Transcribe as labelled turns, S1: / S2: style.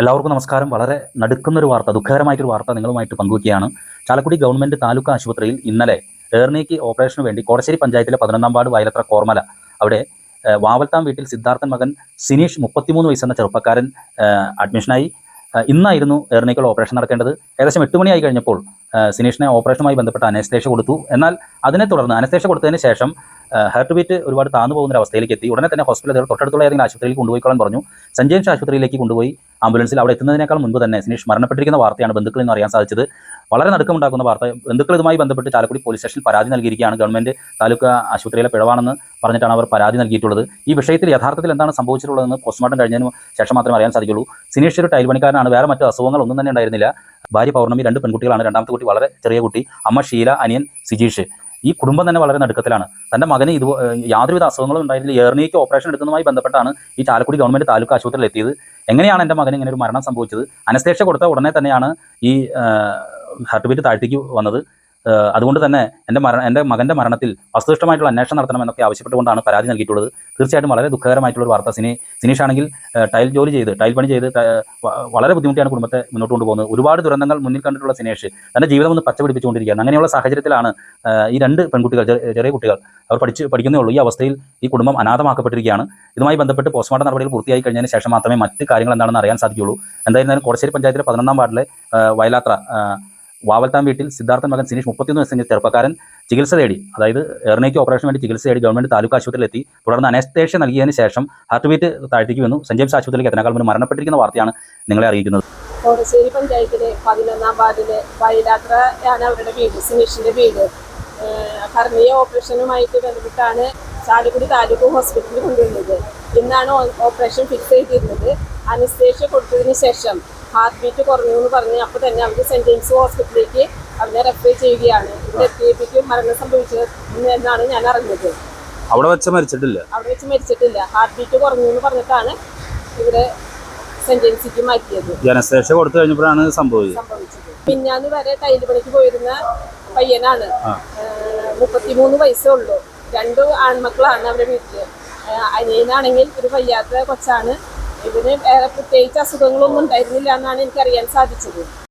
S1: എല്ലാവർക്കും നമസ്കാരം. വളരെ നടുക്കുന്നൊരു വാർത്ത ദുഃഖകരമായിട്ടൊരു വാർത്ത നിങ്ങളുമായിട്ട് പങ്കുവയ്ക്കുകയാണ് ചാലക്കുടി ഗവൺമെന്റ് താലൂക്ക് ആശുപത്രിയിൽ ഇന്നലെ ഏർണിക്ക് ഓപ്പറേഷന് വേണ്ടി കോടശ്ശേരി പഞ്ചായത്തിലെ പതിനൊന്നാം വാർഡ് വയലത്ര കോർമല അവിടെ വാവൽത്താം വീട്ടിൽ സിദ്ധാർത്ഥൻ മകൻ സിനീഷ് മുപ്പത്തിമൂന്ന് വയസ്സെന്ന ചെറുപ്പക്കാരൻ അഡ്മിഷനായി ഇന്നായിരുന്നു ഏർണിക്കുള്ള ഓപ്പറേഷൻ നടക്കേണ്ടത്. ഏകദേശം എട്ട് മണിയായി കഴിഞ്ഞപ്പോൾ സിനീഷിനെ ഓപ്പറേഷനുമായി ബന്ധപ്പെട്ട അനസ്തേഷ്യ കൊടുത്തു. എന്നാൽ അതിനെ തുടർന്ന് അനസ്തേഷ്യ കൊടുത്തതിന് ശേഷം ഹാർട്ട് ബീറ്റ് ഒരുപാട് താന്നു പോകുന്ന ഒരു അവസ്ഥയിലേക്ക് എത്തി. ഉടനെ തന്നെ ഹോസ്പിറ്റലിൽ തൊട്ടടുത്തുള്ള ഏതെങ്കിലും ആശുപത്രിയിൽ കൊണ്ടുപോയിക്കോളാൻ പറഞ്ഞു. സഞ്ജയൻഷ് ആശുപത്രിയിലേക്ക് കൊണ്ടുപോയി. ആംബുലൻസിൽ അവിടെ എത്തുന്നതിനേക്കാൾ മുൻപ് തന്നെ സിനീഷ് മരണപ്പെട്ടിരിക്കുന്ന വാർത്തയാണ് ബന്ധുക്കളിൽ നിന്ന് അറിയാൻ സാധിച്ചത്. വളരെ നടുക്കമുണ്ടാക്കുന്ന വാർത്ത ബന്ധുക്കൾ ഇതുമായി ബന്ധപ്പെട്ട് ചാലക്കുടി പോലീസ് സ്റ്റേഷനിൽ പരാതി നൽകിയിരിക്കുകയാണ്. ഗവൺമെന്റ് താലൂക്ക് ആശുപത്രിയിലെ പിഴവാണെന്ന് പറഞ്ഞിട്ടാണ് അവർ പരാതി നൽകിയിട്ടുള്ളത്. ഈ വിഷയത്തിൽ യഥാർത്ഥത്തിൽ എന്താണ് സംഭവിച്ചിട്ടുള്ളതെന്ന് പോസ്റ്റ്മോർട്ടം കഴിഞ്ഞതിന് ശേഷം മാത്രമേ അറിയാൻ സാധിക്കുള്ളൂ സിനീഷ് ഒരു ടൈൽ പണിക്കാരനാണ് വേറെ മറ്റ് അസുഖങ്ങളൊന്നും തന്നെ ഉണ്ടായിരുന്നില്ല. ഭാര്യ പൗർണമി രണ്ട് പെൺകുട്ടികളാണ്. രണ്ടാമത്തെ കുട്ടി വളരെ ചെറിയ കുട്ടി. അമ്മ ഷീല അനിയൻ സിജീഷ്. ഈ കുടുംബം തന്നെ വളരെ നടുക്കത്തിലാണ്. തന്റെ മകന് ഇത് യാതൊരുവിധ അസുഖങ്ങളും ഉണ്ടായിരുന്നില്ല ഏർണിക്ക് ഓപ്പറേഷൻ എടുക്കുന്നതുമായി ബന്ധപ്പെട്ടാണ് ഈ ചാലക്കുടി ഗവൺമെന്റ് താലൂക്ക് ആശുപത്രിയിൽ എത്തിയത്. എങ്ങനെയാണ് എന്റെ മകന് ഇങ്ങനെ ഒരു മരണം സംഭവിച്ചത്? അനസ്തേഷ്യ കൊടുത്ത ഉടനെ തന്നെയാണ് ഈ ഹാർട്ട് ബീറ്റ് താഴ്ത്തേക്ക് വന്നത്. അതുകൊണ്ട് തന്നെ എന്റെ മരണ എന്റെ മകന്റെ മരണത്തിൽ വസ്തുനിഷ്ഠമായിട്ടുള്ള അന്വേഷണം നടത്തണമെന്നൊക്കെ ആവശ്യപ്പെട്ടുകൊണ്ടാണ് പരാതി നൽകിയിട്ടുള്ളത്. തീർച്ചയായിട്ടും വളരെ ദുഃഖകരമായിട്ടുള്ള ഒരു വാർത്ത. സിനി സിനീഷ് ആണെങ്കിൽ ടൈൽ ജോലി ചെയ്ത് ടൈൽ പണി ചെയ്ത് വളരെ ബുദ്ധിമുട്ടിയാണ് കുടുംബത്തെ മുന്നോട്ട് കൊണ്ടുപോകുന്നത്. ഒരുപാട് ദുരന്തങ്ങൾ മുന്നിൽ കണ്ടിട്ടുള്ള സിനേഷ് തന്റെ ജീവിതം ഒന്ന് പച്ച പിടിപ്പിച്ചുകൊണ്ടിരിക്കുകയാണ് അങ്ങനെയുള്ള സാഹചര്യത്തിലാണ് ഈ രണ്ട് പെൺകുട്ടികൾ ചെറിയ കുട്ടികൾ അവർ പഠിച്ച് പഠിക്കുന്നേ ഉള്ളൂ. ഈ അവസ്ഥയിൽ ഈ കുടുംബം അനാഥമാക്കപ്പെട്ടിരിക്കുകയാണ്. ഇതുമായി ബന്ധപ്പെട്ട് പോസ്റ്റ്മോർട്ടം നടപടികൾ പൂർത്തിയായി കഴിഞ്ഞതിന് ശേഷം മാത്രമേ മറ്റ് കാര്യങ്ങൾ എന്താണെന്ന് അറിയാൻ സാധിക്കുകയുള്ളൂ. എന്തായിരുന്നാലും കോടശ്ശേരി പഞ്ചായത്തിലെ പതിനൊന്നാം വാർഡിലെ വയലാത്ര ഏഹ് വാവൽത്താൻ വീട്ടിൽ സിദ്ധാർത്ഥൻ മകൻ സിനീഷ് മുപ്പത്തിയൊന്ന് വയസ്സെങ്കിൽ ചെറുപ്പക്കാരൻ ചികിത്സ തേടി അതായത് എറണേക്ക് ഓപ്പറേഷൻ വേണ്ടി ചികിത്സ തേടി ഗവൺമെന്റ് താലൂക്ക് ആശുപത്രിയിൽ എത്തി തുടർന്ന് അനസ്തേഷ്യ നൽകിയതിനു ശേഷം ഹാർട്ട് ബീറ്റ് താഴ്ത്തേക്ക് വന്നു ജെയിംസ് ആശുപത്രിയിലേക്ക് എത്തനേക്കാൾ മുൻപ് മരണപ്പെട്ടിരിക്കുന്ന വാർത്തയാണ് നിങ്ങളെ അറിയിക്കുന്നത്.
S2: കോടശ്ശേരി പഞ്ചായത്തിലെ പതിനൊന്നാം വാർഡിലെ വയലാത്രയാണ് അവരുടെ വീട് സുനീഷിന്റെ വീട്. കർണീയ ഓപ്പറേഷനുമായിട്ട് ബന്ധപ്പെട്ടാണ് ചാലക്കുടി താലൂക്ക് ഹോസ്പിറ്റലിൽ കൊണ്ടുവന്നത്. ഇന്നാണ് ഓപ്പറേഷൻ ഫിക്സ് ചെയ്തിരുന്നത്. അനസ്തേഷ്യ കൊടുത്തതിന് ശേഷം ഹാർട്ട് ബീറ്റ് കുറഞ്ഞു എന്ന് പറഞ്ഞ് അപ്പോൾ തന്നെ അവർ സെന്റ് ജെയിംസ് ഹോസ്പിറ്റലിലേക്ക് അവരെ റെഫർ ചെയ്യുകയാണ്. ഇവിടെ എത്തിയപ്പോഴേക്കും മരണം സംഭവിച്ചത് എന്നാണ് ഞാൻ അറിഞ്ഞത്.
S1: അവിടെ വെച്ച് മരിച്ചിട്ടില്ല?
S2: അവിടെ വെച്ച് മരിച്ചിട്ടില്ല. ഹാർട്ട് ബീറ്റ് കുറഞ്ഞു എന്ന് പറഞ്ഞിട്ടാണ് ഇവിടെ സെന്റ് മാറ്റിയത്.
S1: ജനശേഷ കൊടുത്തു കഴിഞ്ഞപ്പോഴാണ് സംഭവിച്ചത്.
S2: പിന്നാന്ന് വരെ ടൈൽ പണിക്ക് പോയിരുന്ന പയ്യനാണ്. മുപ്പത്തിമൂന്ന് വയസ്സേ ഉള്ളൂ. രണ്ട് ആൺമക്കളാണ് അവരുടെ വീട്ടിൽ. അനിയനാണെങ്കിൽ ഒരു വയ്യാത്ത കൊച്ചാണ്. വേറെ പ്രത്യേകിച്ച് അസുഖങ്ങളൊന്നും ഉണ്ടായിരുന്നില്ല എന്നാണ് എനിക്ക് അറിയാൻ സാധിച്ചത്.